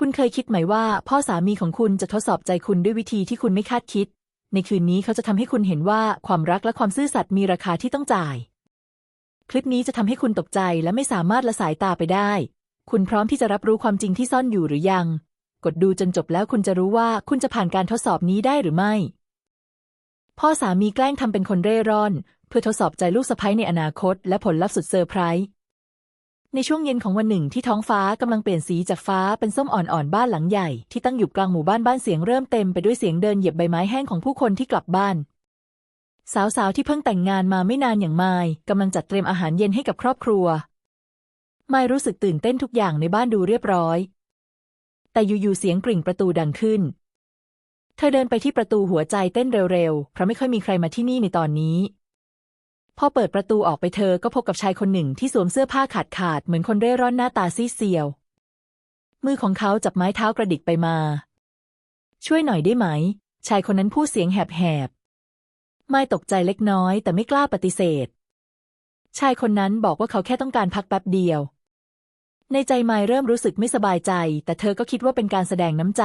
คุณเคยคิดไหมว่า พ่อสามีของคุณจะทดสอบใจคุณด้วยวิธีที่คุณไม่คาดคิด ในคืนนี้เขาจะทำให้คุณเห็นว่าความรักและความซื่อสัตย์มีราคาที่ต้องจ่าย คลิปนี้จะทำให้คุณตกใจและไม่สามารถละสายตาไปได้ คุณพร้อมที่จะรับรู้ความจริงที่ซ่อนอยู่หรือยัง กดดูจนจบแล้วคุณจะรู้ว่าคุณจะผ่านการทดสอบนี้ได้หรือไม่ พ่อสามีแกล้งทำเป็นคนเร่ร่อน เพื่อทดสอบใจลูกสะใภ้ในอนาคต และผลลัพธ์สุดเซอร์ไพรส์ ในช่วงเย็นของวันหนึ่งที่ท้องฟ้ากำลังเปลี่ยนสีจากฟ้าเป็นส้มอ่อนๆบ้านหลังใหญ่ ที่ตั้งอยู่กลางหมู่บ้านบ้านเสียงเริ่มเต็มไปด้วยเสียงเดินเหยียบใบไม้แห้งของผู้คนที่กลับบ้าน สาวๆที่เพิ่งแต่งงานมาไม่นานอย่างไมายกำลังจัดเตรียมอาหารเย็นให้กับครอบครัวไมายรู้สึกตื่นเต้นทุกอย่างในบ้านดูเรียบร้อย แต่อยู่ๆเสียงกริ่งประตูดังขึ้น เธอเดินไปที่ประตูหัวใจเต้นเร็วๆเพราะไม่ค่อยมีใครมาที่นี่ในตอนนี้ พอเปิดประตูออกไปเธอก็พบกับชายคนหนึ่งที่สวมเสื้อผ้าขาดขาดเหมือนคนเร่ร่อนหน้าตาซีเซียว มือของเขาจับไม้เท้ากระดิกไปมา ช่วยหน่อยได้ไหม ชายคนนั้นพูดเสียงแหบๆไม่ตกใจเล็กน้อยแต่ไม่กล้าปฏิเสธ ชายคนนั้นบอกว่าเขาแค่ต้องการพักแป๊บเดียว ในใจไมเริ่มรู้สึกไม่สบายใจ แต่เธอก็คิดว่าเป็นการแสดงน้ำใจ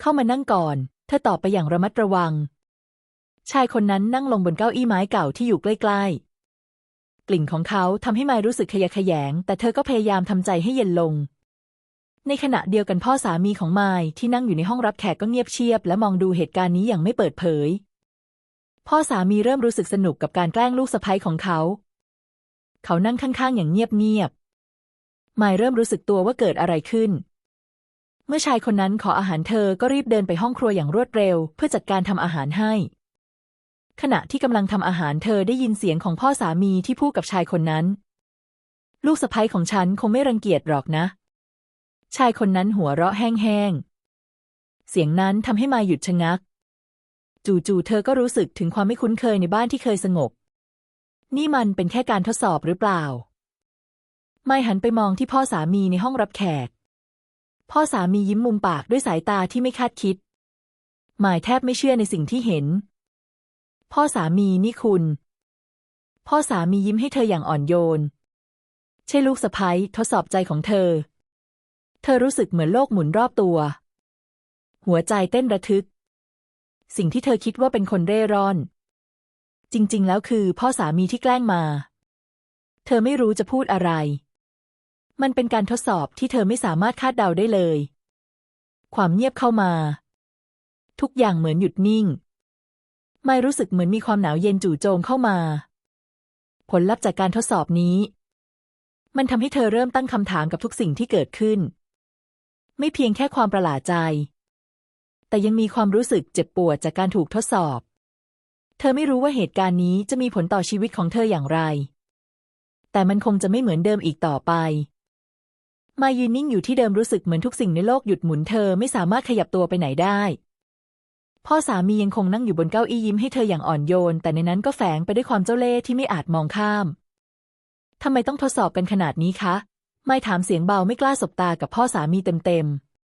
เข้ามานั่งก่อน เธอตอบไปอย่างระมัดระวัง ชายคนนั้นนั่งลงบนเก้าอี้ไม้เก่าที่อยู่ใกล้ๆ กลิ่นของเขาทำให้ไมรู้สึกขยะแขยง แต่เธอก็พยายามทำใจให้เย็นลง ในขณะเดียวกันพ่อสามีของไมายที่นั่งอยู่ในห้องรับแขกก็เงียบเชียบ และมองดูเหตุการณ์นี้อย่างไม่เปิดเผย พ่อสามีเริ่มรู้สึกสนุกกับการแกล้งลูกสะใภ้ของเขา เขานั่งข้างๆ อย่างเงียบๆไมายเริ่มรู้สึกตัวว่าเกิดอะไรขึ้นเมื่อชายคนนั้นขออาหารเธอก็รีบเดินไปห้องครัวอย่างรวดเร็ว เพื่อจัดการทำอาหารให้ ขณะที่กำลังทำอาหารเธอได้ยินเสียงของพ่อสามีที่พูดกับชายคนนั้น ลูกสะใภ้ของฉันคงไม่รังเกียจหรอกนะ ชายคนนั้นหัวเราะแห้งๆ เสียงนั้นทำให้มาหยุดชะงัก จู่ๆเธอก็รู้สึกถึงความไม่คุ้นเคยในบ้านที่เคยสงบ นี่มันเป็นแค่การทดสอบหรือเปล่า ไม่หันไปมองที่พ่อสามีในห้องรับแขก พ่อสามียิ้มมุมปากด้วยสายตาที่ไม่คาดคิดหมายแทบไม่เชื่อในสิ่งที่เห็น พ่อสามีนี่คุณ พ่อสามียิ้มให้เธออย่างอ่อนโยน ใช่ลูกสะใภ้ทดสอบใจของเธอ เธอรู้สึกเหมือนโลกหมุนรอบตัว หัวใจเต้นระทึก สิ่งที่เธอคิดว่าเป็นคนเร่ร่อน จริง ๆ แล้วคือพ่อสามีที่แกล้งมา เธอไม่รู้จะพูดอะไร มันเป็นการทดสอบที่เธอไม่สามารถคาดเดาได้เลย ความเงียบเข้ามา ทุกอย่างเหมือนหยุดนิ่ง ไม่รู้สึกเหมือนมีความหนาวเย็นจู่โจมเข้ามา ผลลัพธ์จากการทดสอบนี้ มันทำให้เธอเริ่มตั้งคำถามกับทุกสิ่งที่เกิดขึ้น ไม่เพียงแค่ความประหลาดใจ แต่ยังมีความรู้สึกเจ็บปวดจากการถูกทดสอบ เธอไม่รู้ว่าเหตุการณ์นี้จะมีผลต่อชีวิตของเธออย่างไร แต่มันคงจะไม่เหมือนเดิมอีกต่อไปมายืนนิ่งอยู่ที่เดิมรู้สึกเหมือนทุกสิ่งในโลกหยุดหมุนเธอไม่สามารถขยับตัวไปไหนได้ พ่อสามียังคงนั่งอยู่บนเก้าอี้ยิ้มให้เธออย่างอ่อนโยน แต่ในนั้นก็แฝงไปด้วยความเจ้าเล่ห์ที่ไม่อาจมองข้าม ทำไมต้องทดสอบกันขนาดนี้คะ ไม่ถามเสียงเบาไม่กล้าสบตากับพ่อสามีเต็ม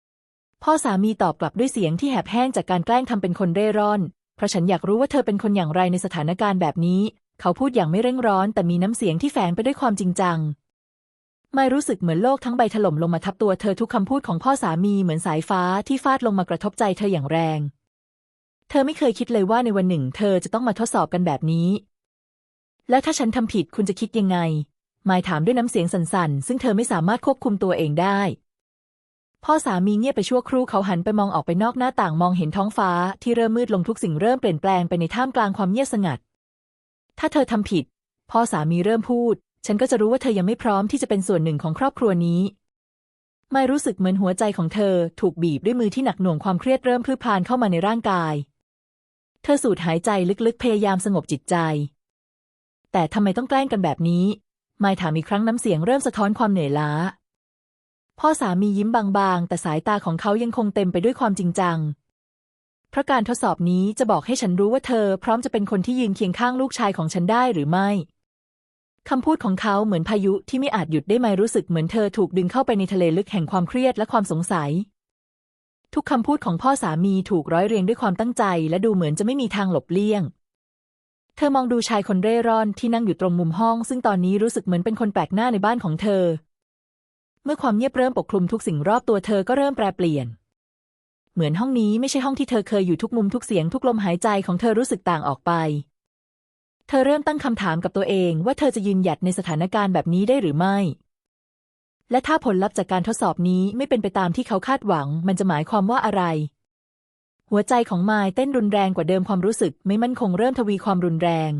ๆ พ่อสามีตอบกลับด้วยเสียงที่แหบแห้งจากการแกล้งทำเป็นคนเร่ร่อน เพราะฉันอยากรู้ว่าเธอเป็นคนอย่างไรในสถานการณ์แบบนี้ เขาพูดอย่างไม่เร่งร้อน แต่มีน้ำเสียงที่แฝงไปด้วยความจริงจัง ไม่รู้สึกเหมือนโลกทั้งใบถล่มลงมาทับตัวเธอทุกคำพูดของพ่อสามีเหมือนสายฟ้าที่ฟาดลงมากระทบใจเธออย่างแรง เธอไม่เคยคิดเลยว่าในวันหนึ่ง เธอจะต้องมาทดสอบกันแบบนี้ แล้วถ้าฉันทำผิดคุณจะคิดยังไงมายถามด้วยน้ำเสียงสั่นๆ ซึ่งเธอไม่สามารถควบคุมตัวเองได้ พ่อสามีเงียบไปชั่วครู่เขาหันไปมองออกไปนอกหน้าต่างมองเห็นท้องฟ้าที่เริ่มมืดลงทุกสิ่งเริ่มเปลี่ยนแปลงไปในท่ามกลางความเงียบสงัด ถ้าเธอทำผิด พ่อสามีเริ่มพูด ฉันก็จะรู้ว่าเธอยังไม่พร้อมที่จะเป็นส่วนหนึ่งของครอบครัวนี้ไม่รู้สึกเหมือนหัวใจของเธอ ถูกบีบด้วยมือที่หนักหน่วงความเครียดเริ่มพลืบพล่านเข้ามาในร่างกาย ธอสูดหายใจลึกๆ พยายามสงบจิตใจ แต่ทำไมต้องแกล้งกันแบบนี้ ไมถามอีกครั้งน้ำเสียงเริ่มสะท้อนความเหนื่อยล้า พ่อสามียิ้มบางๆ แต่สายตาของเขายังคงเต็มไปด้วยความจริงจัง เพราะการทดสอบนี้จะบอกให้ฉันรู้ว่าเธอ พร้อมจะเป็นคนที่ยืนเคียงข้างลูกชายของฉันได้หรือไม่ คำพูดของเขาเหมือนพายุที่ไม่อาจหยุดได้ไม่รู้สึกเหมือนเธอถูกดึงเข้าไปในทะเลลึกแห่งความเครียดและความสงสัย ทุกคำพูดของพ่อสามีถูกร้อยเรียงด้วยความตั้งใจ และดูเหมือนจะไม่มีทางหลบเลี่ยง เธอมองดูชายคนเร่ร่อนที่นั่งอยู่ตรงมุมห้อง ซึ่งตอนนี้รู้สึกเหมือนเป็นคนแปลกหน้าในบ้านของเธอ เมื่อความเงียบเริ่มปกคลุมทุกสิ่งรอบตัวเธอก็เริ่มแปรเปลี่ยน เหมือนห้องนี้ไม่ใช่ห้องที่เธอเคยอยู่ทุกมุมทุกเสียงทุกลมหายใจของเธอรู้สึกต่างออกไป เธอเริ่มตั้งคำถามกับตัวเองว่าเธอจะยืนหยัดในสถานการณ์แบบนี้ได้หรือไม่ และถ้าผลลัพธ์จากการทดสอบนี้ไม่เป็นไปตามที่เขาคาดหวัง มันจะหมายความว่าอะไร หัวใจของมายเต้นรุนแรงกว่าเดิมความรู้สึก ไม่มั่นคงเริ่มทวีความรุนแรง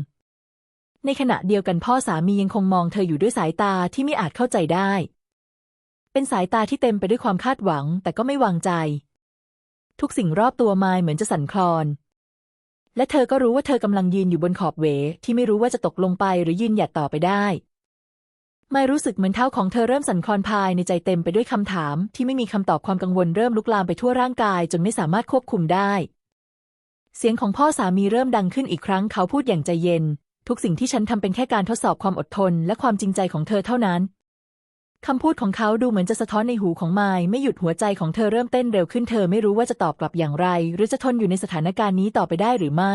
ในขณะเดียวกันพ่อสามียังคงมองเธออยู่ด้วยสายตาที่ไม่อาจเข้าใจได้ เป็นสายตาที่เต็มไปด้วยความคาดหวัง แต่ก็ไม่วางใจ ทุกสิ่งรอบตัวมายเหมือนจะสั่นคลอน และเธอก็รู้ว่าเธอกำลังยืนอยู่บนขอบเวที่ไม่รู้ว่าจะตกลงไปหรือยืนหยัดต่อไปได้ ไม่รู้สึกเหมือนเท้าของเธอเริ่มสั่นคลอนภายในใจเต็มไปด้วยคำถาม ที่ไม่มีคำตอบความกังวลเริ่มลุกลามไปทั่วร่างกาย จนไม่สามารถควบคุมได้ เสียงของพ่อสามีเริ่มดังขึ้นอีกครั้งเขาพูดอย่างใจเย็น ทุกสิ่งที่ฉันทำเป็นแค่การทดสอบความอดทน และความจริงใจของเธอเท่านั้นคำพูดของเขาดูเหมือนจะสะท้อนในหูของไมายไม่หยุดหัวใจของเธอเริ่มเต้นเร็วขึ้นเธอไม่รู้ว่าจะตอบกลับอย่างไร หรือจะทนอยู่ในสถานการณ์นี้ต่อไปได้หรือไม่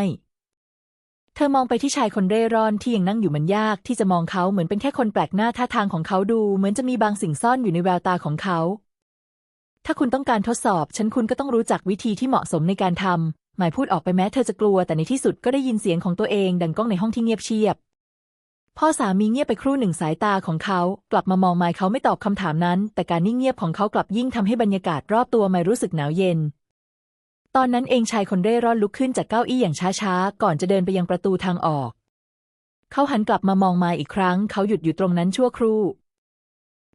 เธอมองไปที่ชายคนเร่ร่อนที่ยังนั่งอยู่มันยากที่จะมองเขาเหมือนเป็นแค่คนแปลกหน้าท่าทางของเขาดู เหมือนจะมีบางสิ่งซ่อนอยู่ในแววตาของเขา ถ้าคุณต้องการทดสอบ ฉันคุณก็ต้องรู้จักวิธีที่เหมาะสมในการทำหมายพูดออกไปแม้เธอจะกลัวแต่ในที่สุดก็ได้ยินเสียงของตัวเองดังก้องในห้องที่เงียบเชียบ พ่อสามีเงียบไปครู่หนึ่งสายตาของเขา กลับมามองไมค์เขาไม่ตอบคำถามนั้น แต่การนิ่งเงียบของเขากลับยิ่งทำให้บรรยากาศรอบตัวไมค์รู้สึกหนาวเย็น ตอนนั้นเองชายคนเร่ร่อนลุกขึ้นจากเก้าอี้อย่างช้าๆ ก่อนจะเดินไปยังประตูทางออก เขาหันกลับมามองมค์อีกครั้ง เขาหยุดอยู่ตรงนั้นชั่วครู่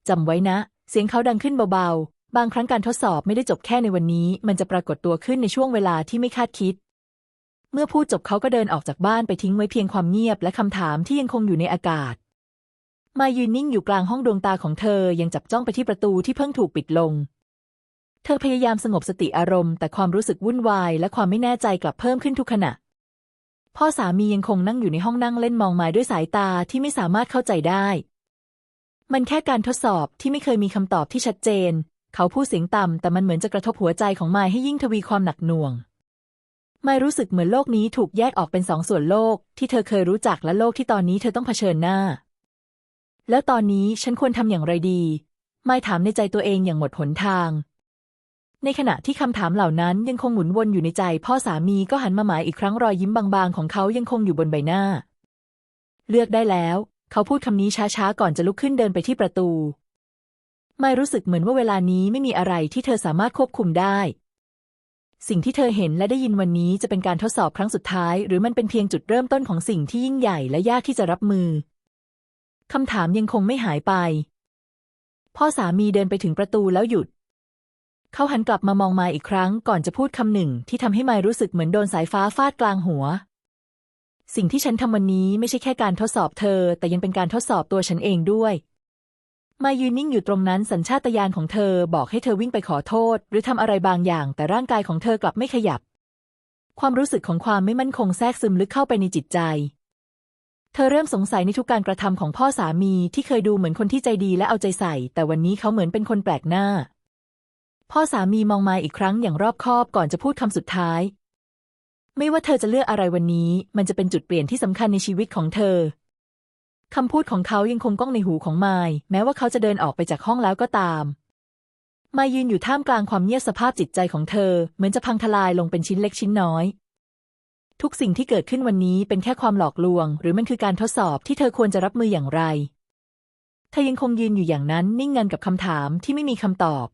จำไว้นะ เสียงเขาดังขึ้นเบาๆ บางครั้งการทดสอบไม่ได้จบแค่ในวันนี้ มันจะปรากฏตัวขึ้นในช่วงเวลาที่ไม่คาดคิด เมื่อพูดจบเขาก็เดินออกจากบ้านไปทิ้งไว้เพียงความเงียบและคำถามที่ยังคงอยู่ในอากาศ มายืนนิ่งอยู่กลางห้องดวงตาของเธอยังจับจ้องไปที่ประตูที่เพิ่งถูกปิดลง เธอพยายามสงบสติอารมณ์ แต่ความรู้สึกวุ่นวาย และความไม่แน่ใจกลับเพิ่มขึ้นทุกขณะ พ่อสามียังคงนั่งอยู่ในห้องนั่งเล่นมองมาด้วยสายตาที่ไม่สามารถเข้าใจได้ มันแค่การทดสอบที่ไม่เคยมีคำตอบที่ชัดเจน เขาพูดเสียงต่ำแต่มันเหมือนจะกระทบหัวใจของมายให้ยิ่งทวีความหนักหน่วงมายรู้สึกเหมือนโลกนี้ถูกแยกออกเป็นสองส่วนโลก ที่เธอเคยรู้จักและโลกที่ตอนนี้เธอต้องเผชิญหน้า แล้วตอนนี้ฉันควรทำอย่างไรดี ไมายถามในใจตัวเองอย่างหมดหนทาง ในขณะที่คำถามเหล่านั้นยังคงหมุนวนอยู่ในใจ พ่อสามีก็หันมาหมายอีกครั้งรอยยิ้มบางๆ ของเขายังคงอยู่บนใบหน้า เลือกได้แล้ว เขาพูดคำนี้ช้าๆ ก่อนจะลุกขึ้นเดินไปที่ประตู ไม่รู้สึกเหมือนว่าเวลานี้ไม่มีอะไรที่เธอสามารถควบคุมได้ สิ่งที่เธอเห็นและได้ยินวันนี้จะเป็นการทดสอบครั้งสุดท้าย หรือมันเป็นเพียงจุดเริ่มต้นของสิ่งที่ยิ่งใหญ่และยากที่จะรับมือคำถามยังคงไม่หายไป พ่อสามีเดินไปถึงประตูแล้วหยุด เขาหันกลับมามองมายอีกครั้งก่อนจะพูดคำหนึ่งที่ทำให้มายรู้สึกเหมือนโดนสายฟ้าฟาดกลางหัว สิ่งที่ฉันทำวันนี้ไม่ใช่แค่การทดสอบเธอ แต่ยังเป็นการทดสอบตัวฉันเองด้วยมายยืนนิ่งอยู่ตรงนั้นสัญชาตญาณของเธอบอกให้เธอวิ่งไปขอโทษ หรือทำอะไรบางอย่าง แต่ร่างกายของเธอกลับไม่ขยับ ความรู้สึกของความไม่มั่นคงแทรกซึมลึกเข้าไปในจิตใจ เธอเริ่มสงสัยในทุกการกระทำของพ่อสามีที่เคยดูเหมือนคนที่ใจดีและเอาใจใส่ แต่วันนี้เขาเหมือนเป็นคนแปลกหน้า พ่อสามีมองมาอีกครั้งอย่างรอบคอบก่อนจะพูดคำสุดท้าย ไม่ว่าเธอจะเลือกอะไรวันนี้ มันจะเป็นจุดเปลี่ยนที่สำคัญในชีวิตของเธอคำพูดของเขายังคงก้องในหูของไมาย แม้ว่าเขาจะเดินออกไปจากห้องแล้วก็ตามมายยืนอยู่ท่ามกลางความเงียบสภาพจิตใจของเธอ เหมือนจะพังทลายลงเป็นชิ้นเล็กชิ้นน้อย ทุกสิ่งที่เกิดขึ้นวันนี้เป็นแค่ความหลอกลวง หรือมันคือการทดสอบที่เธอควรจะรับมืออย่างไร เธอยังคงยืนอยู่อย่างนั้นนิ่งงันกับคำถามที่ไม่มีคำตอบ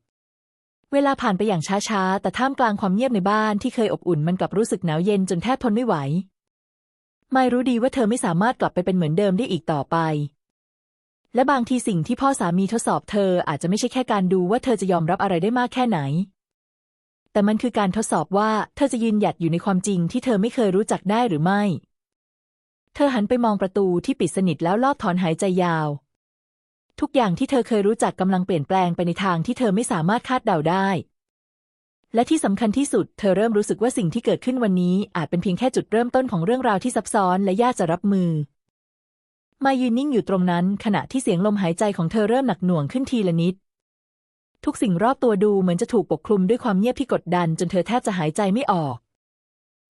เวลาผ่านไปอย่างช้าๆ แต่ท่ามกลางความเงียบในบ้านที่เคยอบอุ่นมันกลับรู้สึกหนาวเย็นจนแทบทนไม่ไหว ไม่รู้ดีว่าเธอไม่สามารถกลับไปเป็นเหมือนเดิมได้อีกต่อไป และบางทีสิ่งที่พ่อสามีทดสอบเธออาจจะไม่ใช่แค่การดูว่าเธอจะยอมรับอะไรได้มากแค่ไหน แต่มันคือการทดสอบว่าเธอจะยืนหยัดอยู่ในความจริงที่เธอไม่เคยรู้จักได้หรือไม่ เธอหันไปมองประตูที่ปิดสนิทแล้วลอบถอนหายใจยาว ทุกอย่างที่เธอเคยรู้จักกำลังเปลี่ยนแปลงไปในทางที่เธอไม่สามารถคาดเดาได้ และที่สำคัญที่สุด เธอเริ่มรู้สึกว่าสิ่งที่เกิดขึ้นวันนี้ อาจเป็นเพียงแค่จุดเริ่มต้นของเรื่องราวที่ซับซ้อนและยากจะรับมือ มายืนนิ่งอยู่ตรงนั้น ขณะที่เสียงลมหายใจของเธอเริ่มหนักหน่วงขึ้นทีละนิด ทุกสิ่งรอบตัวดูเหมือนจะถูกปกคลุมด้วยความเงียบที่กดดัน จนเธอแทบจะหายใจไม่ออก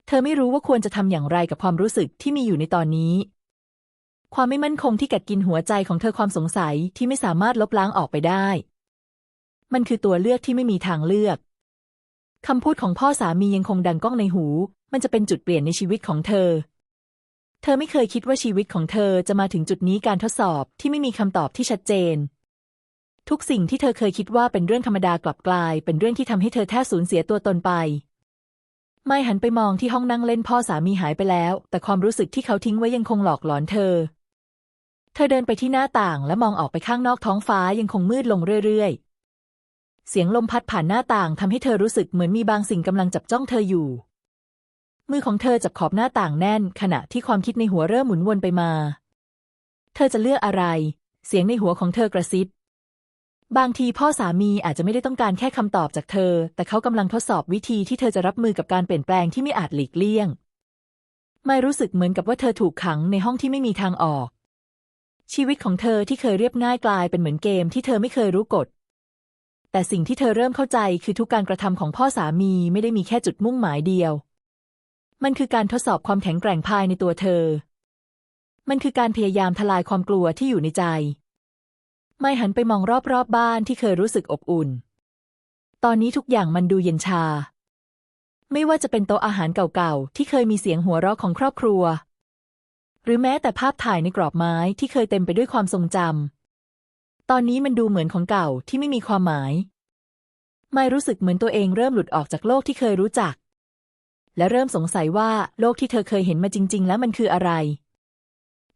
เธอไม่รู้ว่าควรจะทำอย่างไรกับความรู้สึกที่มีอยู่ในตอนนี้ ความไม่มั่นคงที่กัดกินหัวใจของเธอความสงสัยที่ไม่สามารถลบล้างออกไปได้ มันคือตัวเลือกที่ไม่มีทางเลือกคำพูดของพ่อสามียังคงดังก้องในหู มันจะเป็นจุดเปลี่ยนในชีวิตของเธอ เธอไม่เคยคิดว่าชีวิตของเธอจะมาถึงจุดนี้การทดสอบที่ไม่มีคำตอบที่ชัดเจน ทุกสิ่งที่เธอเคยคิดว่าเป็นเรื่องธรรมดากลับกลาย เป็นเรื่องที่ทำให้เธอแทบสูญเสียตัวตนไป ไม่หันไปมองที่ห้องนั่งเล่นพ่อสามีหายไปแล้ว แต่ความรู้สึกที่เขาทิ้งไว้ยังคงหลอกหลอนเธอ เธอเดินไปที่หน้าต่างและมองออกไปข้างนอกท้องฟ้ายังคงมืดลงเรื่อยๆ เสียงลมพัดผ่านหน้าต่างทำให้เธอรู้สึกเหมือนมีบางสิ่งกำลังจับจ้องเธออยู่ มือของเธอจับขอบหน้าต่างแน่น ขณะที่ความคิดในหัวเริ่มหมุนวนไปมา เธอจะเลือกอะไร เสียงในหัวของเธอกระซิบ บางทีพ่อสามีอาจจะไม่ได้ต้องการแค่คำตอบจากเธอ แต่เขากำลังทดสอบวิธีที่เธอจะรับมือกับการเปลี่ยนแปลงที่ไม่อาจหลีกเลี่ยง ไม่รู้สึกเหมือนกับว่าเธอถูกขังในห้องที่ไม่มีทางออก ชีวิตของเธอที่เคยเรียบง่ายกลายเป็นเหมือนเกมที่เธอไม่เคยรู้กฎ แต่สิ่งที่เธอเริ่มเข้าใจคือทุกการกระทำของพ่อสามีไม่ได้มีแค่จุดมุ่งหมายเดียว มันคือการทดสอบความแข็งแกร่งภายในตัวเธอ มันคือการพยายามทลายความกลัวที่อยู่ในใจ ไม่หันไปมองรอบๆบบ้านที่เคยรู้สึกอบอุ่น ตอนนี้ทุกอย่างมันดูเย็นชา ไม่ว่าจะเป็นโต๊ะอาหารเก่าๆที่เคยมีเสียงหัวเราะของครอบครัว หรือแม้แต่ภาพถ่ายในกรอบไม้ที่เคยเต็มไปด้วยความทรงจำตอนนี้มันดูเหมือนของเก่าที่ไม่มีความหมาย ไม่รู้สึกเหมือนตัวเองเริ่มหลุดออกจากโลกที่เคยรู้จัก และเริ่มสงสัยว่าโลกที่เธอเคยเห็นมาจริง ๆ แล้วมันคืออะไร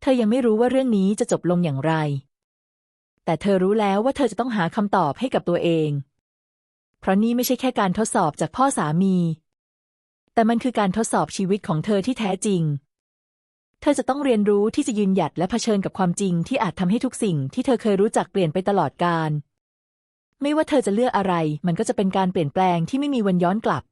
เธอยังไม่รู้ว่าเรื่องนี้จะจบลงอย่างไร แต่เธอรู้แล้วว่าเธอจะต้องหาคำตอบให้กับตัวเอง เพราะนี่ไม่ใช่แค่การทดสอบจากพ่อสามี แต่มันคือการทดสอบชีวิตของเธอที่แท้จริง เธอจะต้องเรียนรู้ที่จะยืนหยัดและเผชิญกับความจริงที่อาจทำให้ทุกสิ่งที่เธอเคยรู้จักเปลี่ยนไปตลอดกาล ไม่ว่าเธอจะเลือกอะไร มันก็จะเป็นการเปลี่ยนแปลงที่ไม่มีวันย้อนกลับ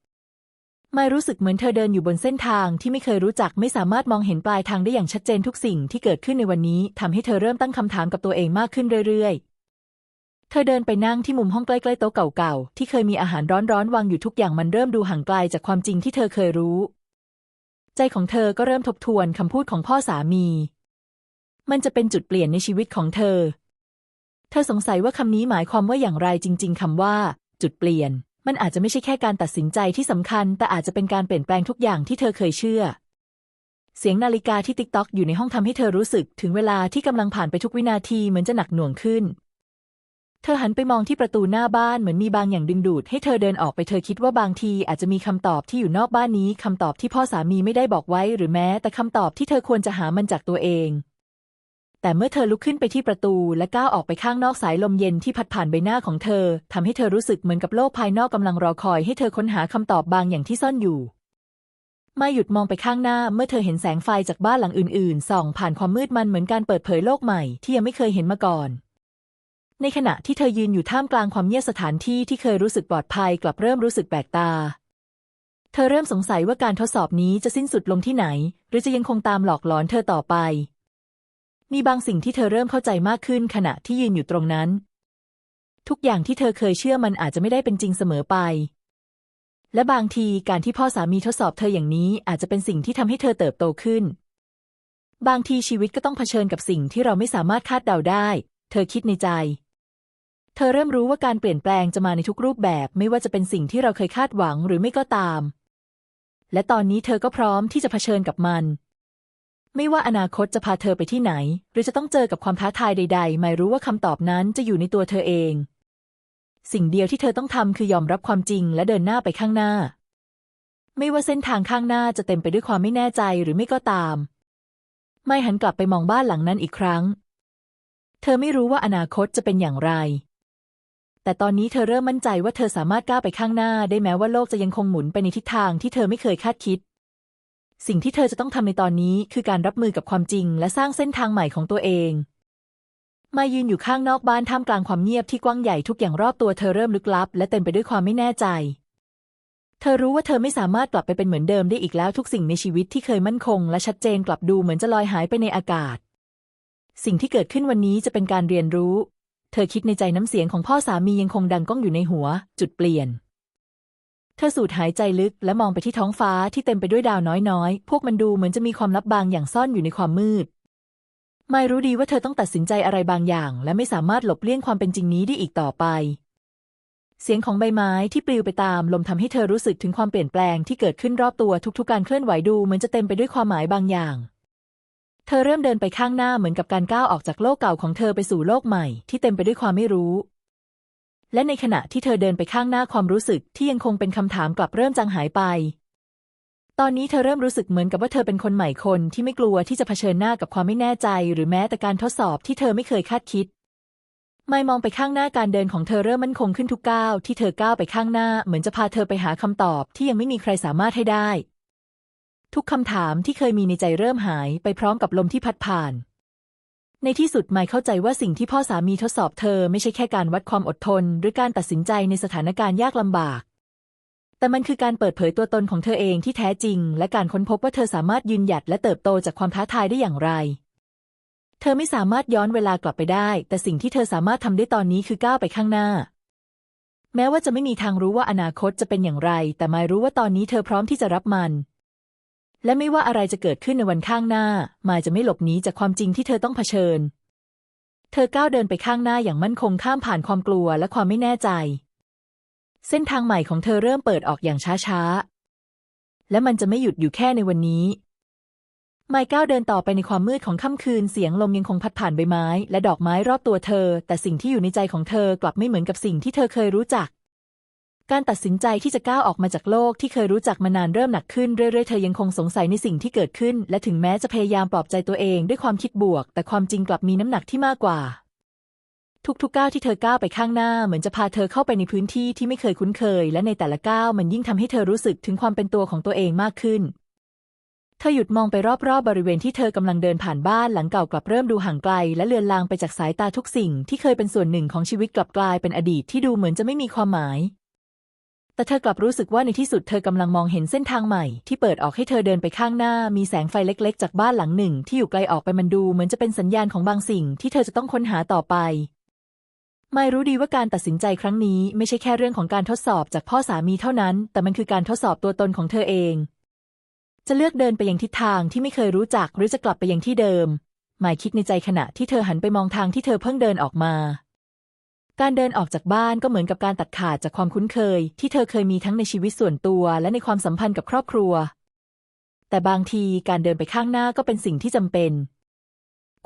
ไม่รู้สึกเหมือนเธอเดินอยู่บนเส้นทางที่ไม่เคยรู้จัก ไม่สามารถมองเห็นปลายทางได้อย่างชัดเจนทุกสิ่งที่เกิดขึ้นในวันนี้ทำให้เธอเริ่มตั้งคำถามกับตัวเองมากขึ้นเรื่อยๆ เธอเดินไปนั่งที่มุมห้องใกล้ๆโต๊ะเก่าๆ ที่เคยมีอาหารร้อนๆวางอยู่ทุกอย่างมันเริ่มดูห่างไกลจากความจริงที่เธอเคยรู้ ใจของเธอก็เริ่มทบทวนคำพูดของพ่อสามี มันจะเป็นจุดเปลี่ยนในชีวิตของเธอ เธอสงสัยว่าคำนี้หมายความว่าอย่างไรจริง ๆคำว่า จุดเปลี่ยน มันอาจจะไม่ใช่แค่การตัดสินใจที่สำคัญ แต่อาจจะเป็นการเปลี่ยนแปลงทุกอย่างที่เธอเคยเชื่อ เสียงนาฬิกาที่ติ๊กต็อกอยู่ในห้องทำให้เธอรู้สึกถึงเวลาที่กำลังผ่านไปทุกวินาทีเหมือนจะหนักหน่วงขึ้น เธอหันไปมองที่ประตูหน้าบ้านเหมือนมีบางอย่างดึงดูดให้เธอเดินออกไปเธอคิดว่าบางทีอาจจะมีคำตอบที่อยู่นอกบ้านนี้คำตอบที่พ่อสามีไม่ได้บอกไว้ หรือแม้แต่คำตอบที่เธอควรจะหามันจากตัวเอง แต่เมื่อเธอลุกขึ้นไปที่ประตูและก้าวออกไปข้างนอกสายลมเย็นที่พัดผ่านใบหน้าของเธอทำให้เธอรู้สึกเหมือนกับโลกภายนอกกำลังรอคอยให้เธอค้นหาคำตอบบางอย่างที่ซ่อนอยู่ไม่หยุดมองไปข้างหน้าเมื่อเธอเห็นแสงไฟจากบ้านหลังอื่นๆส่องผ่านความมืดมันเหมือนการเปิดเผยโลกใหม่ที่ยังไม่เคยเห็นมาก่อน ในขณะที่เธอยืนอยู่ท่ามกลางความเงียบสถานที่ที่เคยรู้สึกปลอดภัยกลับเริ่มรู้สึกแปลกตา เธอเริ่มสงสัยว่าการทดสอบนี้จะสิ้นสุดลงที่ไหน หรือจะยังคงตามหลอกหลอนเธอต่อไป มีบางสิ่งที่เธอเริ่มเข้าใจมากขึ้นขณะที่ยืนอยู่ตรงนั้น ทุกอย่างที่เธอเคยเชื่อมันอาจจะไม่ได้เป็นจริงเสมอไป และบางทีการที่พ่อสามีทดสอบเธออย่างนี้อาจจะเป็นสิ่งที่ทำให้เธอเติบโตขึ้น บางทีชีวิตก็ต้องเผชิญกับสิ่งที่เราไม่สามารถคาดเดาได้ เธอคิดในใจ เธอเริ่มรู้ว่าการเปลี่ยนแปลงจะมาในทุกรูปแบบ ไม่ว่าจะเป็นสิ่งที่เราเคยคาดหวังหรือไม่ก็ตาม และตอนนี้เธอก็พร้อมที่จะเผชิญกับมัน ไม่ว่าอนาคตจะพาเธอไปที่ไหน หรือจะต้องเจอกับความท้าทายใด ๆ ไม่รู้ว่าคำตอบนั้นจะอยู่ในตัวเธอเอง สิ่งเดียวที่เธอต้องทำคือยอมรับความจริงและเดินหน้าไปข้างหน้า ไม่ว่าเส้นทางข้างหน้าจะเต็มไปด้วยความไม่แน่ใจหรือไม่ก็ตาม ไม่หันกลับไปมองบ้านหลังนั้นอีกครั้ง เธอไม่รู้ว่าอนาคตจะเป็นอย่างไร แต่ตอนนี้เธอเริ่มมั่นใจว่าเธอสามารถก้าวไปข้างหน้า ได้แม้ว่าโลกจะยังคงหมุนไปในทิศทางที่เธอไม่เคยคาดคิด สิ่งที่เธอจะต้องทำในตอนนี้คือการรับมือกับความจริง และสร้างเส้นทางใหม่ของตัวเอง มายืนอยู่ข้างนอกบ้านท่ามกลางความเงียบที่กว้างใหญ่ทุกอย่างรอบตัวเธอเริ่มลึกลับ และเต็มไปด้วยความไม่แน่ใจ เธอรู้ว่าเธอไม่สามารถกลับไปเป็นเหมือนเดิมได้อีกแล้วทุกสิ่งในชีวิตที่เคยมั่นคง และชัดเจนกลับดูเหมือนจะลอยหายไปในอากาศสิ่งที่เกิดขึ้นวันนี้จะเป็นการเรียนรู้ ธอคิดในใจน้ำเสียงของพ่อสามียังคงดังก้องอยู่ในหัว จุดเปลี่ยน เธอสูดหายใจลึกและมองไปที่ท้องฟ้าที่เต็มไปด้วยดาวน้อยๆ พวกมันดูเหมือนจะมีความลับบางอย่างซ่อนอยู่ในความมืด ไม่รู้ดีว่าเธอต้องตัดสินใจอะไรบางอย่าง และไม่สามารถหลบเลี่ยงความเป็นจริงนี้ได้อีกต่อไป เสียงของใบไม้ที่ปลิวไปตามลมทำให้เธอรู้สึกถึงความเปลี่ยนแปลงที่เกิดขึ้นรอบตัวทุกๆ การเคลื่อนไหวดูเหมือนจะเต็มไปด้วยความหมายบางอย่าง เธอเริ่มเดินไปข้างหน้าเหมือนกับการก้าวออกจากโลกเก่าของเธอไปสู่โลกใหม่ที่เต็มไปด้วยความไม่รู้ และในขณะที่เธอเดินไปข้างหน้าความรู้สึกที่ยังคงเป็นคำถามกลับเริ่มจางหายไป ตอนนี้เธอเริ่มรู้สึกเหมือนกับว่าเธอเป็นคนใหม่คนที่ไม่กลัวที่จะเผชิญหน้ากับความไม่แน่ใจ หรือแม้แต่การทดสอบที่เธอไม่เคยคาดคิดไม่มองไปข้างหน้าการเดินของเธอเริ่มมั่นคงขึ้นทุกก้าวที่เธอก้าวไปข้างหน้าเหมือนจะพาเธอไปหาคำตอบที่ยังไม่มีใครสามารถให้ได้ ทุกคำถามที่เคยมีในใจเริ่มหายไปพร้อมกับลมที่พัดผ่าน ในที่สุดไม่เข้าใจว่าสิ่งที่พ่อสามีทดสอบเธอไม่ใช่แค่การวัดความอดทน หรือการตัดสินใจในสถานการณ์ยากลำบาก แต่มันคือการเปิดเผยตัวตนของเธอเองที่แท้จริง และการค้นพบว่าเธอสามารถยืนหยัดและเติบโตจากความท้าทายได้อย่างไร เธอไม่สามารถย้อนเวลากลับไปได้ แต่สิ่งที่เธอสามารถทำได้ตอนนี้คือก้าวไปข้างหน้าแม้ว่าจะไม่มีทางรู้ว่าอนาคตจะเป็นอย่างไร แต่ไม่รู้ว่าตอนนี้เธอพร้อมที่จะรับมัน และไม่ว่าอะไรจะเกิดขึ้นในวันข้างหน้า มายจะไม่หลบหนีจากความจริงที่เธอต้องเผชิญ เธอก้าวเดินไปข้างหน้าอย่างมั่นคงข้ามผ่านความกลัวและความไม่แน่ใจ เส้นทางใหม่ของเธอเริ่มเปิดออกอย่างช้าๆ และมันจะไม่หยุดอยู่แค่ในวันนี้ ไมก้าวเดินต่อไปในความมืดของค่ำคืน เสียงลมยังคงพัดผ่านใบไม้ และดอกไม้รอบตัวเธอ แต่สิ่งที่อยู่ในใจของเธอกลับไม่เหมือนกับสิ่งที่เธอเคยรู้จัก การตัดสินใจที่จะก้าวออกมาจากโลกที่เคยรู้จักมานานเริ่มหนักขึ้นเรื่อยๆ เธอยังคงสงสัยในสิ่งที่เกิดขึ้น และถึงแม้จะพยายามปลอบใจตัวเองด้วยความคิดบวก แต่ความจริงกลับมีน้ำหนักที่มากกว่า ทุกๆก้าวที่เธอก้าวไปข้างหน้าเหมือนจะพาเธอเข้าไปในพื้นที่ที่ไม่เคยคุ้นเคย และในแต่ละก้าวมันยิ่งทำให้เธอรู้สึกถึงความเป็นตัวของตัวเองมากขึ้น เธอหยุดมองไปรอบๆบบริเวณที่เธอกำลังเดินผ่านบ้านหลังเก่ากลับเริ่มดูห่างไกล และเลือนลางไปจากสายตาทุกสิ่ง ที่เคยเป็นส่วนหนึ่งของชีวิตกลับกลายเป็นอดีตที่ดูเหมือนจะไม่มีความหมาย แต่เธอกลับรู้สึกว่าในที่สุดเธอกำลังมองเห็นเส้นทางใหม่ ที่เปิดออกให้เธอเดินไปข้างหน้า มีแสงไฟเล็ก ๆ จากบ้านหลังหนึ่ง ที่อยู่ไกลออกไปมันดูเหมือนจะเป็นสัญญาณของบางสิ่งที่เธอจะต้องค้นหาต่อไป ไม่รู้ดีว่าการตัดสินใจครั้งนี้ไม่ใช่แค่เรื่องของการทดสอบจากพ่อสามีเท่านั้น แต่มันคือการทดสอบตัวตนของเธอเอง จะเลือกเดินไปยังทิศทางที่ไม่เคยรู้จักหรือจะกลับไปยังที่เดิมหมายคิดในใจขณะที่เธอหันไปมองทางที่เธอเพิ่งเดินออกมา การเดินออกจากบ้านก็เหมือนกับการตัดขาดจากความคุ้นเคย ที่เธอเคยมีทั้งในชีวิตส่วนตัว และในความสัมพันธ์กับครอบครัว แต่บางทีการเดินไปข้างหน้าก็เป็นสิ่งที่จำเป็น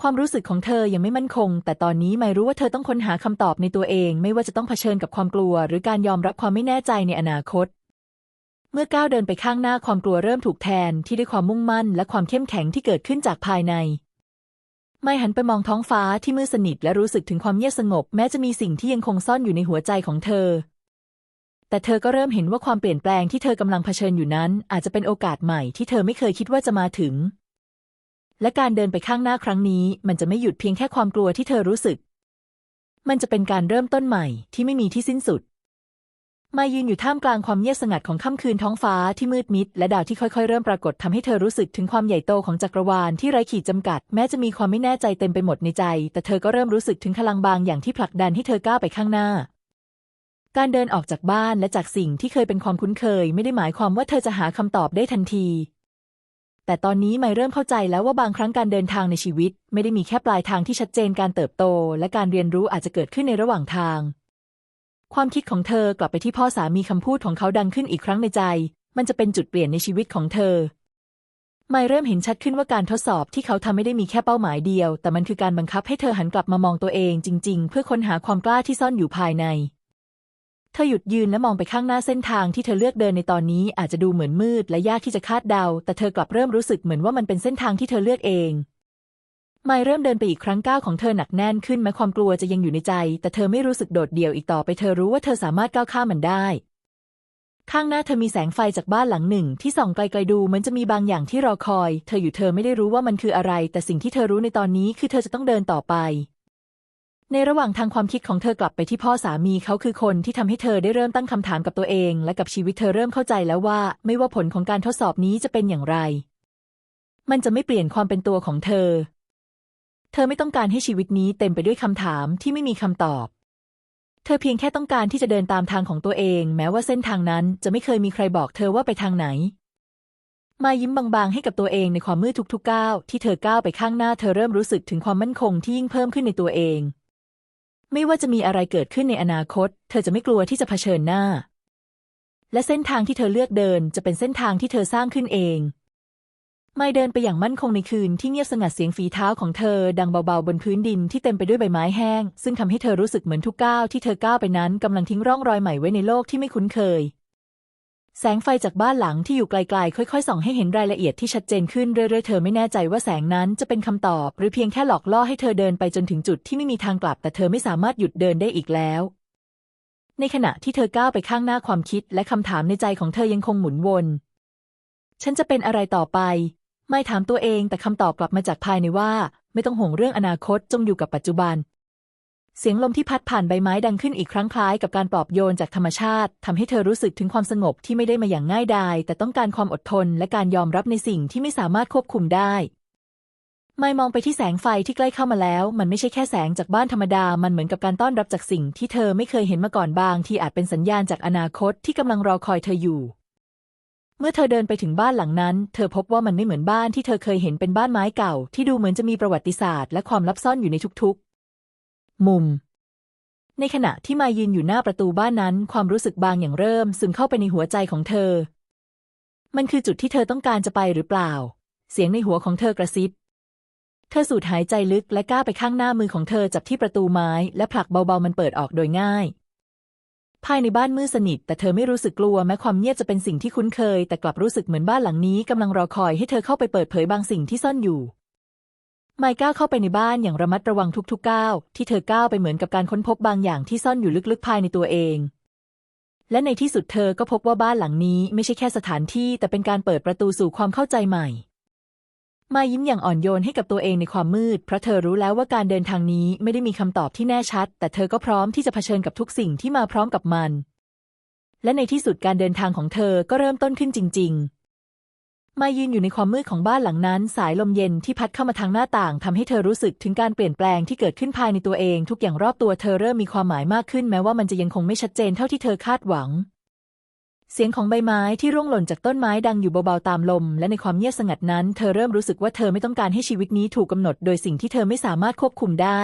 ความรู้สึกของเธอยังไม่มั่นคง แต่ตอนนี้ไม่รู้ว่าเธอต้องค้นหาคำตอบในตัวเอง ไม่ว่าจะต้องเผชิญกับความกลัว หรือการยอมรับความไม่แน่ใจในอนาคต เมื่อก้าวเดินไปข้างหน้าความกลัวเริ่มถูกแทนที่ด้วยความมุ่งมั่น และความเข้มแข็งที่เกิดขึ้นจากภายใน ไม่หันไปมองท้องฟ้าที่มืดสนิทและรู้สึกถึงความเงียบสงบ แม้จะมีสิ่งที่ยังคงซ่อนอยู่ในหัวใจของเธอ แต่เธอก็เริ่มเห็นว่าความเปลี่ยนแปลงที่เธอกำลังเผชิญอยู่นั้น อาจจะเป็นโอกาสใหม่ที่เธอไม่เคยคิดว่าจะมาถึง และการเดินไปข้างหน้าครั้งนี้ มันจะไม่หยุดเพียงแค่ความกลัวที่เธอรู้สึก มันจะเป็นการเริ่มต้นใหม่ที่ไม่มีที่สิ้นสุด มายืนอยู่ท่ามกลางความเงียบสงัดของค่ำคืนท้องฟ้าที่มืดมิด และดาวที่ค่อยๆ เริ่มปรากฏทำให้เธอรู้สึกถึงความใหญ่โตของจักรวาลที่ไร้ขีดจำกัด แม้จะมีความไม่แน่ใจเต็มไปหมดในใจ แต่เธอก็เริ่มรู้สึกถึงพลังบางอย่างที่ผลักดันให้เธอก้าวไปข้างหน้า การเดินออกจากบ้านและจากสิ่งที่เคยเป็นความคุ้นเคย ไม่ได้หมายความว่าเธอจะหาคำตอบได้ทันที แต่ตอนนี้ไม่เริ่มเข้าใจแล้วว่าบางครั้งการเดินทางในชีวิต ไม่ได้มีแค่ปลายทางที่ชัดเจนการเติบโต และการเรียนรู้อาจจะเกิดขึ้นในระหว่างทาง ความคิดของเธอกลับไปที่พ่อสามีคำพูดของเขาดังขึ้นอีกครั้งในใจ มันจะเป็นจุดเปลี่ยนในชีวิตของเธอ ไม่เริ่มเห็นชัดขึ้นว่าการทดสอบที่เขาทำไม่ได้มีแค่เป้าหมายเดียว แต่มันคือการบังคับให้เธอหันกลับมามองตัวเองจริง ๆ เพื่อค้นหาความกล้าที่ซ่อนอยู่ภายใน เธอหยุดยืนและมองไปข้างหน้าเส้นทางที่เธอเลือกเดินในตอนนี้อาจจะดูเหมือนมืดและยากที่จะคาดเดา แต่เธอกลับเริ่มรู้สึกเหมือนว่ามันเป็นเส้นทางที่เธอเลือกเอง ไม่เริ่มเดินไปอีกครั้งก้าวของเธอหนักแน่นขึ้นแม้ความกลัวจะยังอยู่ในใจ แต่เธอไม่รู้สึกโดดเดี่ยวอีกต่อไปเธอรู้ว่าเธอสามารถก้าวข้ามมันได้ ข้างหน้าเธอมีแสงไฟจากบ้านหลังหนึ่ง ที่ส่องไกลๆดูเหมือนจะมีบางอย่างที่รอคอย เธออยู่เธอไม่ได้รู้ว่ามันคืออะไร แต่สิ่งที่เธอรู้ในตอนนี้คือเธอจะต้องเดินต่อไป ในระหว่างทางความคิดของเธอกลับไปที่พ่อสามีเขาคือคนที่ทำให้เธอได้เริ่มตั้งคำถามกับตัวเอง และกับชีวิตเธอเริ่มเข้าใจแล้วว่า ไม่ว่าผลของการทดสอบนี้จะเป็นอย่างไร มันจะไม่เปลี่ยนความเป็นตัวของเธอ เธอไม่ต้องการให้ชีวิตนี้เต็มไปด้วยคำถามที่ไม่มีคำตอบ เธอเพียงแค่ต้องการที่จะเดินตามทางของตัวเอง แม้ว่าเส้นทางนั้นจะไม่เคยมีใครบอกเธอว่าไปทางไหน มายิ้มบางๆ ให้กับตัวเองในความมืดทุกๆก้าวที่เธอก้าวไปข้างหน้าเธอเริ่มรู้สึกถึงความมั่นคงที่ยิ่งเพิ่มขึ้นในตัวเอง ไม่ว่าจะมีอะไรเกิดขึ้นในอนาคต เธอจะไม่กลัวที่จะเผชิญหน้า และเส้นทางที่เธอเลือกเดินจะเป็นเส้นทางที่เธอสร้างขึ้นเอง ไม่เดินไปอย่างมั่นคงในคืนที่เงียบสงัดเสียงฝีเท้าของเธอ ดังเบาๆบนพื้นดินที่เต็มไปด้วยใบไม้แห้ง ซึ่งทำให้เธอรู้สึกเหมือนทุกก้าวที่เธอก้าวไปนั้นกำลังทิ้งร่องรอยใหม่ไว้ในโลกที่ไม่คุ้นเคย แสงไฟจากบ้านหลังที่อยู่ไกลๆ ค่อยๆส่องให้เห็นรายละเอียดที่ชัดเจนขึ้นเรื่อยๆเธอไม่แน่ใจว่าแสงนั้นจะเป็นคำตอบ หรือเพียงแค่หลอกล่อให้เธอเดินไปจนถึงจุดที่ไม่มีทางกลับ แต่เธอไม่สามารถหยุดเดินได้อีกแล้วในขณะที่เธอก้าวไปข้างหน้าความคิดและคำถามในใจของเธอยังคงหมุนวน ฉันจะเป็นอะไรต่อไป ไม่ถามตัวเองแต่คำตอบกลับมาจากภายในว่า ไม่ต้องห่วงเรื่องอนาคตจงอยู่กับปัจจุบัน เสียงลมที่พัดผ่านใบไม้ดังขึ้นอีกครั้งคล้ายกับการปลอบโยนจากธรรมชาติทำให้เธอรู้สึกถึงความสงบที่ไม่ได้มาอย่างง่ายดายแต่ต้องการความอดทนและการยอมรับในสิ่งที่ไม่สามารถควบคุมได้ไม่มองไปที่แสงไฟที่ใกล้เข้ามาแล้ว มันไม่ใช่แค่แสงจากบ้านธรรมดา มันเหมือนกับการต้อนรับจากสิ่งที่เธอไม่เคยเห็นมาก่อนบาง ที่อาจเป็นสัญญาณจากอนาคตที่กำลังรอคอยเธออยู่ เมื่อเธอเดินไปถึงบ้านหลังนั้น เธอพบว่ามันไม่เหมือนบ้านที่เธอเคยเห็นเป็นบ้านไม้เก่า ที่ดูเหมือนจะมีประวัติศาสตร์และความลับซ่อนอยู่ในทุกๆ มุม ในขณะที่มายืนอยู่หน้าประตูบ้านนั้น ความรู้สึกบางอย่างเริ่มซึมเข้าไปในหัวใจของเธอ มันคือจุดที่เธอต้องการจะไปหรือเปล่า เสียงในหัวของเธอกระซิบ เธอสูดหายใจลึกและก้าวไปข้างหน้ามือของเธอจับที่ประตูไม้ และผลักเบาๆมันเปิดออกโดยง่าย ภายในบ้านมืดสนิท แต่เธอไม่รู้สึกกลัวแม้ความเงียบจะเป็นสิ่งที่คุ้นเคย แต่กลับรู้สึกเหมือนบ้านหลังนี้กำลังรอคอยให้เธอเข้าไปเปิดเผยบางสิ่งที่ซ่อนอยู่ไมก้าวเข้าไปในบ้านอย่างระมัดระวังทุกๆก้าวที่เธอก้าวไปเหมือนกับการค้นพบบางอย่างที่ซ่อนอยู่ลึกๆ ภายในตัวเอง และในที่สุดเธอก็พบว่าบ้านหลังนี้ไม่ใช่แค่สถานที่ แต่เป็นการเปิดประตูสู่ความเข้าใจใหม่ มายิ้มอย่างอ่อนโยนให้กับตัวเองในความมืด เพราะเธอรู้แล้วว่าการเดินทางนี้ไม่ได้มีคำตอบที่แน่ชัด แต่เธอก็พร้อมที่จะเผชิญกับทุกสิ่งที่มาพร้อมกับมัน และในที่สุดการเดินทางของเธอก็เริ่มต้นขึ้นจริง ๆ มายืนอยู่ในความมืดของบ้านหลังนั้น สายลมเย็นที่พัดเข้ามาทางหน้าต่างทำให้เธอรู้สึกถึงการเปลี่ยนแปลงที่เกิดขึ้นภายในตัวเอง ทุกอย่างรอบตัวเธอเริ่มมีความหมายมากขึ้น แม้ว่ามันจะยังคงไม่ชัดเจนเท่าที่เธอคาดหวัง เสียงของใบไม้ที่ร่วงหล่นจากต้นไม้ดังอยู่เบาๆตามลม และในความเงียบสงัดนั้น เธอเริ่มรู้สึกว่าเธอไม่ต้องการให้ชีวิตนี้ถูกกำหนด โดยสิ่งที่เธอไม่สามารถควบคุมได้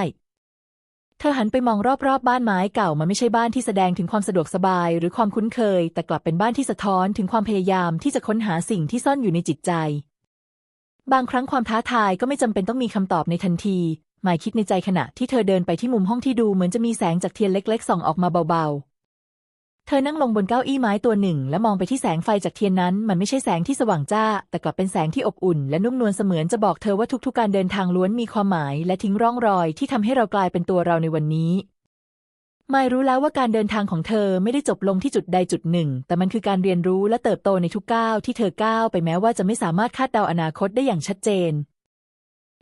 เธอหันไปมองรอบๆบบ้านไม้เก่ามันไม่ใช่บ้านที่แสดงถึงความสะดวกสบาย หรือความคุ้นเคย แต่กลับเป็นบ้านที่สะท้อนถึงความพยายามที่จะค้นหาสิ่งที่ซ่อนอยู่ในจิตใจ บางครั้งความท้าทายก็ไม่จำเป็นต้องมีคำตอบในทันที หมายคิดในใจขณะที่เธอเดินไปที่มุมห้องที่ดูเหมือนจะมีแสงจากเทียนเล็ก ๆ ส่องออกมาเบาๆ เธอนั่งลงบนเก้าอี้ไม้ตัวหนึ่ง และมองไปที่แสงไฟจากเทียนนั้น มันไม่ใช่แสงที่สว่างจ้า แต่กลับเป็นแสงที่อบอุ่น และนุ่มนวลเสมือนจะบอกเธอว่าทุกๆการเดินทางล้วนมีความหมาย และทิ้งร่องรอยที่ทำให้เรากลายเป็นตัวเราในวันนี้ ไม่รู้แล้วว่าการเดินทางของเธอไม่ได้จบลงที่จุดใดจุดหนึ่ง แต่มันคือการเรียนรู้และเติบโตในทุกก้าวที่เธอก้าวไปแม้ว่าจะไม่สามารถคาดเดาอนาคตได้อย่างชัดเจน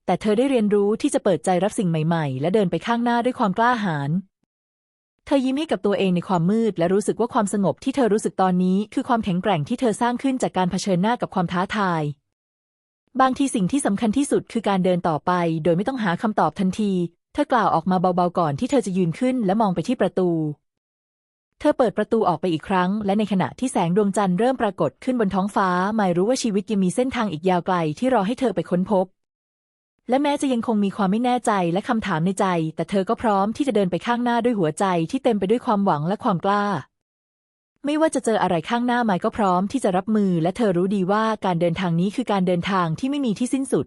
แต่เธอได้เรียนรู้ที่จะเปิดใจรับสิ่งใหม่ ๆ และเดินไปข้างหน้าด้วยความกล้าหาญ เธอยิ้มให้กับตัวเองในความมืด และรู้สึกว่าความสงบที่เธอรู้สึกตอนนี้ คือความแข็งแกร่งที่เธอสร้างขึ้นจากการเผชิญหน้ากับความท้าทาย บางทีสิ่งที่สำคัญที่สุดคือการเดินต่อไป โดยไม่ต้องหาคำตอบทันที เธอกล่าวออกมาเบาๆก่อนที่เธอจะยืนขึ้นและมองไปที่ประตู เธอเปิดประตูออกไปอีกครั้ง และในขณะที่แสงดวงจันทร์เริ่มปรากฏขึ้นบนท้องฟ้า ไม่รู้ว่าชีวิตยังมีเส้นทางอีกยาวไกลที่รอให้เธอไปค้นพบ และแม้จะยังคงมีความไม่แน่ใจและคำถามในใจ แต่เธอก็พร้อมที่จะเดินไปข้างหน้าด้วยหัวใจที่เต็มไปด้วยความหวังและความกล้า ไม่ว่าจะเจออะไรข้างหน้าไมค์ก็พร้อมที่จะรับมือ และเธอรู้ดีว่าการเดินทางนี้คือการเดินทางที่ไม่มีที่สิ้นสุด